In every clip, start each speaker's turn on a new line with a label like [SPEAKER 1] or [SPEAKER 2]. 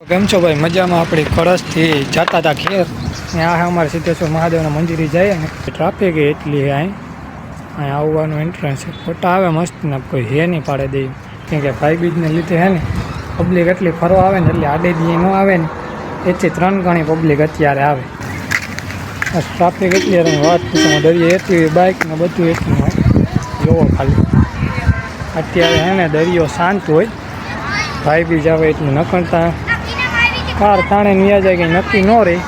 [SPEAKER 1] કેમ છો ભાઈ? મજામાં? આપણી કળશથી જતા હતા ઘેર. ને આ અમારે સિદ્ધેશ્વર મહાદેવના મંદિરે જઈએ ને. ટ્રાફિક એટલી હે અહીં. અહીં આવવાનું એન્ટ્રન્સ ફોટા આવે મસ્ત ને કોઈ હે નહીં પાડે દે. કેમ કે ભાઈ બીજને લીધે હે ને પબ્લિક એટલી ફરવા આવે ને એટલે આડે દી ન આવે ને. એથી ત્રણ ગણી પબ્લિક અત્યારે આવે. બસ ટ્રાફિક એટલી હતી વાત પૂછો દરિયે એટલી બાઇક ને બધું એટલું હોય. જોવો ખાલી. અત્યારે હે ને દરિયો શાંત હોય. ભાઈ બીજ આવે એટલું નકળતા કાર તાણે ન્યા જાય કંઈ નક્કી ન રહી.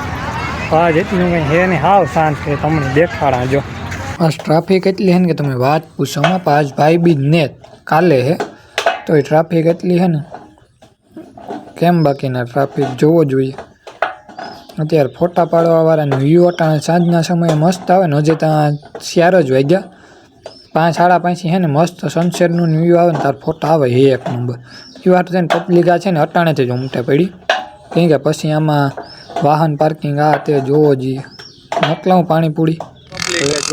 [SPEAKER 1] હા જેટલું કંઈ હે ને હાવ શાંત છે, તમને દેખાડા જો. આ ટ્રાફિક એટલી હે ને કે તમે વાત પૂછો માં પાંચ ભાઈ બી ને કાલે હે. તો એ ટ્રાફિક એટલી હે ને, કેમ બાકીના ટ્રાફિક જોવો જોઈએ. અત્યારે ફોટા પાડવાવાળાને વ્યૂ અટાણે સાંજના સમયે મસ્ત આવે ને, હજે ત્યાં શિયાર જ વાગ્યા. પાંચ, સાડા પાંચી હે ને, મસ્ત સનસેટનું વ્યૂ આવે ને, તાર ફોટા આવે હે એક નંબર એ વાત છે ને પબ્લિક આ છે ને, અટાણેથી જ ઉમટે પડી. કેમ કે પછી આમાં વાહન પાર્કિંગ આ તે જોવો જોઈએ નકલાવું પાણીપુરી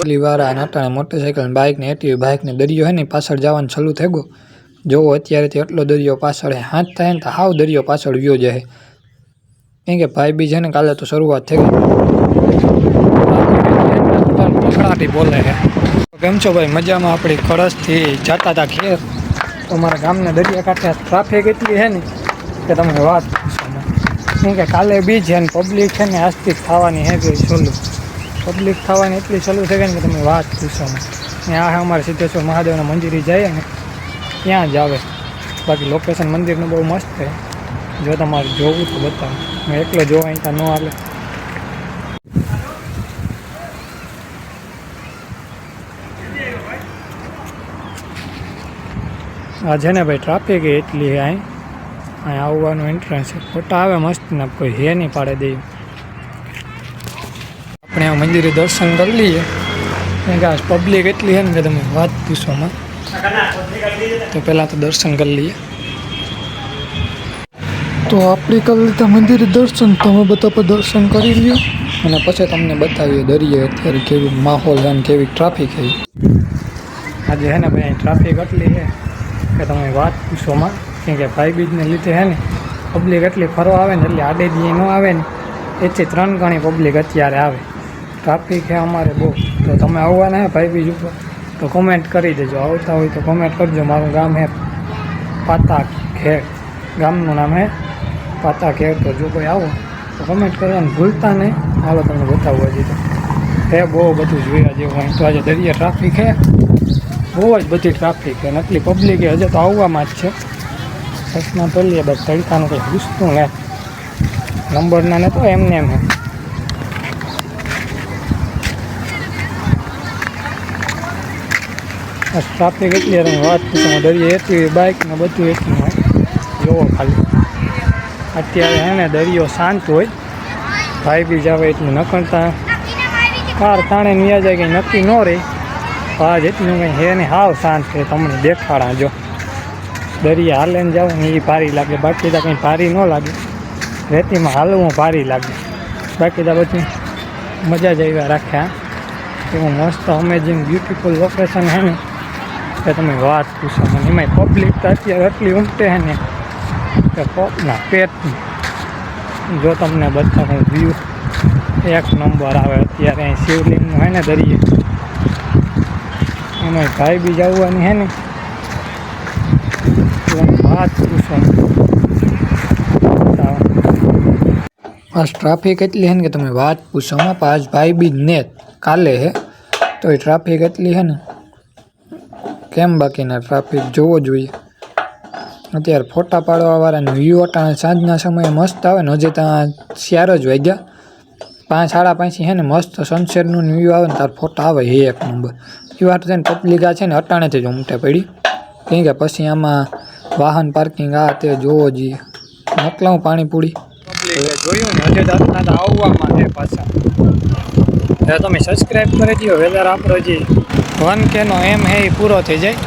[SPEAKER 1] ઓલી વાળા અને અટાણે મોટરસાઇકલ બાઇક ને એટીવી બાઇક ને દરિયો હે ને પાછળ જવાનું ચાલુ થઈ ગયો. જોવો અત્યારેથી એટલો દરિયો પાછળ હે. હાથ થાય ને તો હાવ દરિયો પાછળ વ્યો જાય. કેમ કે ભાઈ બી છે ને કાલે તો શરૂઆત થઈ ગઈ. પકડાટી બોલે છે કેમ છો ભાઈ? મજામાં? આપણી કળશથી જતા હતા ઘેર. તો અમારા ગામના દરિયાકાંઠે ટ્રાફિક એટલી છે ને કે તમે વાત પૂછો માં. કેમ કે કાલે બી છે ને પબ્લિક છે ને આજથી થવાની હે કે સોલું પબ્લિક થવાની એટલી ચાલુ છે કે તમે વાત પૂછો માં. ને આ અમારે સિદ્ધેશ્વર મહાદેવના મંદિરે જઈએ ને, ત્યાં જ આવે. બાકી લોકેશન મંદિરનું બહુ મસ્ત છે. જો તમારે જોવું તો બતાવો. હું એકલો જોવા અહીં ત્યાં ન આવે. આ છે ને ભાઈ ટ્રાફિક એટલી અહીં. અહીં આવવાનું એન્ટ્રન્સ છે. ફોટા આવે મસ્ત ને કોઈ હે નહીં પાડે દે આપણે આ મંદિરે દર્શન કરી લઈએ. કે આ પબ્લિક એટલી છે ને કે તમે વાત પૂછોમાં તો પહેલાં તો દર્શન કરી લઈએ. તો આપણે કરી લીધા મંદિરે દર્શન તમે બધા પર દર્શન કરી લ્યો. અને પછી તમને બતાવીએ દરિયે અત્યારે કેવી માહોલ છે અને કેવી ટ્રાફિક છે. આજે હે ને ભાઈ ટ્રાફિક એટલી છે કે તમે વાત પૂછોમાં કેમ કે ભાઈ બીજને લીધે છે ને પબ્લિક એટલી ફરવા આવે ને એટલે આડે દી ન આવે ને, એથી ત્રણ ગણી પબ્લિક અત્યારે આવે. ટ્રાફિક છે અમારે બહુ. તો તમે આવવાના હે ભાઈ બીજ ઉપર? તો કોમેન્ટ કરી દેજો. આવતા હોય તો કોમેન્ટ કરજો. મારું ગામ હે પાતા ખેડ. ગામનું નામ હે પાતા ખેડ. તો જો કોઈ આવો, તો કોમેન્ટ કરવાનું ભૂલતા નહીં. હાલો તમને બતાવવા તો. હે બહુ બધું જોયા જેવું હોય. તો આજે દરિયા ટ્રાફિક હે. બહુ જ બધી ટ્રાફિક છે અને આટલી પબ્લિક હજે તો આવવામાં જ છે. ચશ્મા પહેરીએ બસ તડકાનું કંઈ ઘૂસતું ને. નંબરના ને તો એમને એમ. ટ્રાફિક એટલી હતી વાત પૂછો દરિયા એટલી બાઇક ને બધું એટલું હોય. જોવો ખાલી. અત્યારે હે ને દરિયો શાંત હોય. ભાઈ બી જાવે એટલું નકળતા કાર તાણે ન્યા જાય કંઈ નક્કી ન રહે. આ જેટલું કંઈ હે ને, હાવ શાંત છે. તમને દેખાડા જો દરિયા હાલે ને જાવ ને એ ભારી લાગે. બાકી તો કંઈ ભારી ન લાગે. રેતીમાં હાલવું ભારી લાગે. બાકી તો બધું મજા જ આવ્યા રાખ્યા એવું મસ્ત અમેઝિંગ બ્યુટીફુલ લોકેશન હે ને. કે તમે વાત પૂછો મને. એમાંય પબ્લિક તો અત્યારે એટલી ઉમટે છે ને કે પગના પેટ જો તમને બતાવું વ્યૂ એક નંબર આવે અત્યારે અહીં શિવલિંગનું હે ને દરિયે. એમાં ભાઈ બી જવાની હે ને. તો આ ટ્રાફિક એટલી છે ને કે તમે વાત પૂછો. માં પાંચ ભાઈ બી ને કાલે હે. તો એ ટ્રાફિક એટલી છે ને. કેમ બાકીના ટ્રાફિક જોવો જોઈએ. અત્યારે ફોટા પાડવાવાળાને વ્યૂ અટાણે સાંજના સમયે મસ્ત આવે ને. હજી ત્યાં શિયાર જ વાગ્યા પાંચ, સાડા પાંચથી હે ને મસ્ત સનસેટનું વ્યૂ આવે ને, તાર ફોટા આવે હે એક નંબર એ વાત છે ને પબ્લિક આ છે ને અટાણેથી જ ઉમટે પડી. કેમ કે પછી આમાં વાહન પાર્કિંગ આ તે જોવો જોઈએ મોકલાવું પાણીપુરી જોયું ને, હજી તો આવવામાં છે પાછા. હવે તમે સબસ્ક્રાઈબ કરી દો વેધર આપણો જે વન કેનો એમ હે એ પૂરો થઈ જાય.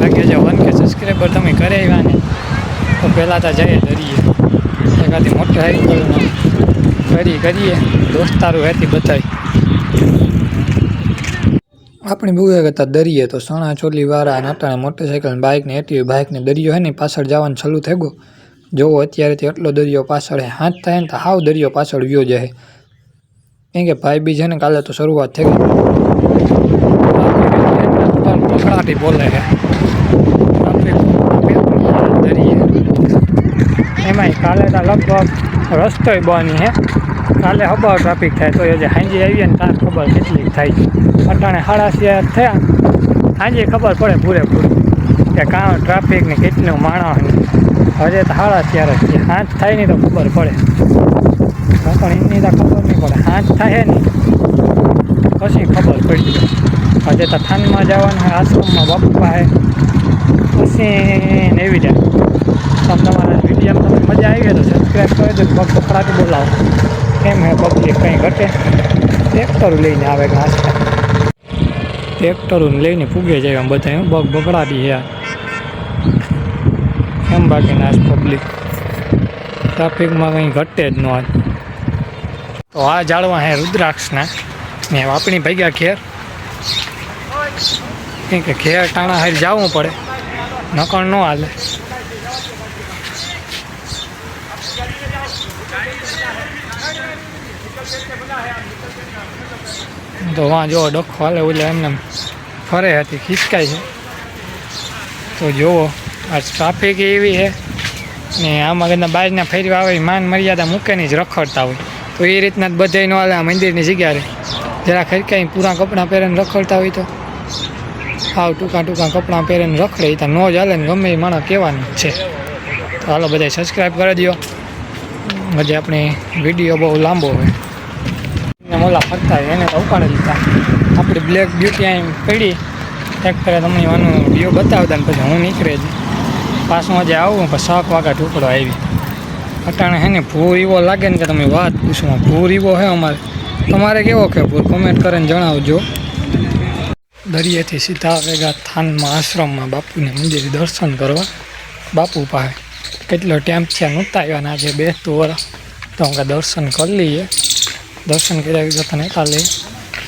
[SPEAKER 1] બાકી જે વન કે સબસ્ક્રાઈબર તમે કરાવ્યા ને, તો પહેલાં તો જઈએ દરિયે એકાદી મોટી હાઈકલમાં કરી કરીએ દોસ્તારું હેતી બધાય. આપણી બહુ કરતા દરિયે તો સણા, ચોલી વાળા અને અટાણે મોટરસાઇકલ બાઇકને, એટીવી બાઇક દરિયો હે ને પાછળ જવાનું છલું થઈ ગયું. જોવો અત્યારે તો એટલો દરિયો પાછળ હાથ થાય ને તો હાવ દરિયો પાછળ વ્યો જાય કેમ કે ભાઈ બી છે ને કાલે તો શરૂઆત થઈ ગઈ. પકડાટી બોલે છે એમાંય કાલે લગભગ રસ્તોય બની હે કાલે હબાવ ટ્રાફિક થાય તો જે હાંજી આવીએ ને ત્યાં ખબર કેટલી થાય. અટાણે સાડા થયા. હાંજી ખબર પડે પૂરેપૂરી કે કાં ટ્રાફિક ને કેટલું માણસ હજે તો સાડા ચાર જ છે હાથ થાય નહીં તો ખબર પડે. પણ એમની તો ખબર નહીં પડે. હાથ થાય ને પછી ખબર પડી હજે તો થાનમાં જવાનું આશ્રમમાં બાપા હે. પછી ને એવી જાય તમે તમારા વિડીયોમાં તમને મજા આવી હોય તો દો પગ પકડાતી બોલાવો. કેમ હે પબ્લિક કંઈ ઘટે? ટ્રેક્ટર લઈને આવે ઘાસ. ટ્રેક્ટર લઈને પૂગે જાય એમ બધા, એમ પગ બગડાતી છે કેમ બાકી નાશ પબ્લિક ટ્રાફિકમાં કંઈ ઘટે જ ન તો આ જાળવા હે રુદ્રાક્ષના. ને વાપણી ભાગ્યા ઘેર. કેમ કે ઘેર ટાણા હારી જવું પડે. નકણ ન હાલે. તો વાં જો ડખો હાલે ઓલે એમને ફરે હતી, ખિસકાય છે. તો જુઓ આ ટ્રાફિક એવી છે ને આમાં કદાચ બહારના ફેરવા આવે માન મર્યાદા મૂકેની જ રખડતા હોય. તો એ રીતના જ બધાય ન હાલે આ મંદિરની જગ્યાએ. જરા ખરકાઈ પૂરા કપડાં પહેરીને રખડતા હોય તો. આવ ટૂંકા ટૂંકા કપડાં પહેરીને રખડે, એ તો ન જ હાલે ને ગમે એ માણસ કહેવાનું છે. તો હાલો બધા સબસ્ક્રાઈબ કરી દો હજી આપણે વીડિયો બહુ લાંબો હોય. ને મોલા ફરતા એને તો ઉપાડી લીધા. આપણી બ્લેક બ્યુટી અહીં પડી. ટ્રેક્ટરે તમને આનું વ્યૂ બતાવતા ને પછી હું નીકળે જ. પાછું આજે આવું, પછી શાક વાગા ટુકડો આવી. અટાણે હે ને ભૂર એવો લાગે ને કે તમે વાત પૂછવા ભૂર એવો હે અમારે. તમારે કેવો કે ભૂર? કોમેન્ટ કરીને જણાવજો. દરિયેથી સીધા વેગા થાનમાં આશ્રમમાં બાપુને મંદિરે દર્શન કરવા. બાપુ પાસે. કેટલો ટાઈમ છે નહોતા આવ્યા ને આજે બેસતું વરસ તો અમે દર્શન કરી લઈએ. દર્શન કર્યા વિગત તને કાલે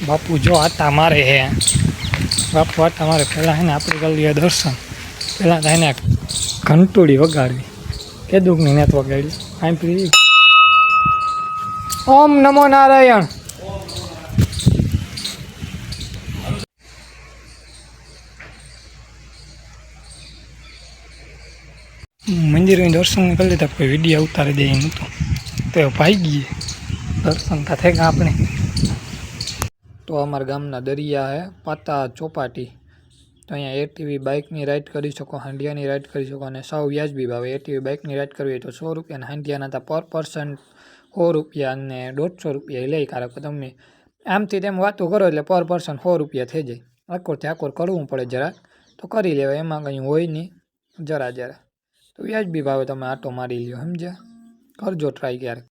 [SPEAKER 1] બાપુ, જો આટા મારે હે. બાપુ આટા મારે. પહેલાં હે ને આપણે કરી લઈએ દર્શન. પહેલાં એને ઘંટોળી વગાડવી. કે દુઃખની નેત વગાડી આમ ઓમ નમો નારાયણ. મંદિરમાં દર્શન કરી લીધા, કોઈ વીડિયો ઉતારી દે એમ હતું. તો ભાઈ ગઈએ દર્શન તો થઈ ગયા આપણે. તો અમારા ગામના દરિયા હે, પાતા ચોપાટી. તો અહીંયા એટીવી બાઇકની રાઈડ કરી શકો, હાંડિયાની રાઇડ કરી શકો અને સૌ વ્યાજબી ભાવે. એટીવી બાઇકની રાઇડ કરવી હોય તો સો રૂપિયા અને હાંડિયાના હતા પર પર્સન સો રૂપિયા અને દોઢસો રૂપિયા લઈ કારણ કે તમે આમથી તેમ વાતો કરો એટલે પર પર્સન સો રૂપિયા થઈ જાય. આકોરથી આકોર કરવું પડે જરાક. તો કરી લેવાય, એમાં કંઈ હોય નહીં. જરા જરા. તો વ્યાજબી ભાવે તમે આટો મારી લ્યો સમજ્યા? કરજો ટ્રાય ક્યારેક.